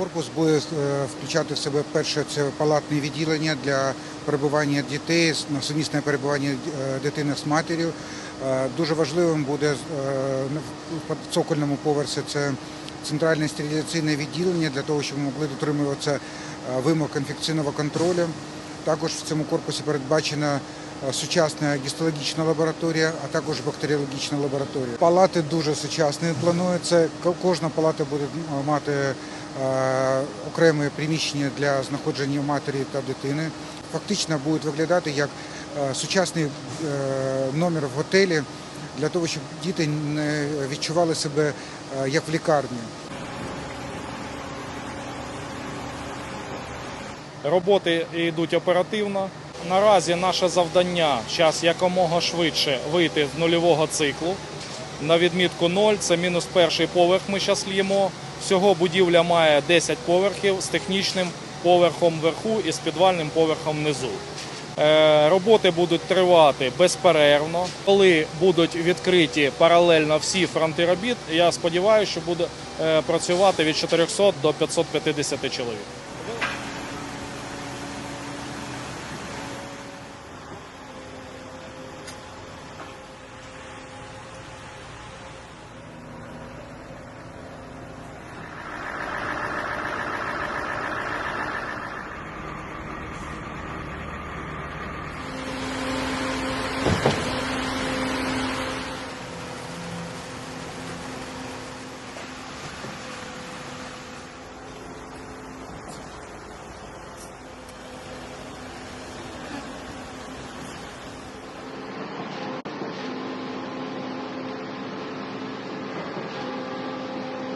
корпус буде е, включати в себе перше це палатне відділення для перебування дітей, сумісне перебування е, дитини з матір'ю. Е, Дуже важливим буде в цокольному поверсі це центральне стерилізаційне відділення для того, щоб ми могли дотримуватися вимог інфекційного контролю. Також в цьому корпусі передбачена сучасна гістологічна лабораторія, а також бактеріологічна лабораторія. Палати дуже сучасні плануються. Кожна палата буде мати окреме приміщення для знаходження матері та дитини. Фактично буде виглядати як е, сучасний е, номер в готелі для того, щоб діти не відчували себе е, як в лікарні. Роботи йдуть оперативно. Наразі наше завдання час якомога швидше вийти з нульового циклу. На відмітку 0 це мінус перший поверх. Ми зараз л'ємо. Всього будівля має 10 поверхів з технічним поверхом вверху і з підвальним поверхом внизу. Е, Роботи будуть тривати безперервно. Коли будуть відкриті паралельно всі фронти робіт, я сподіваюся, що буде е, працювати від 400 до 550 чоловік.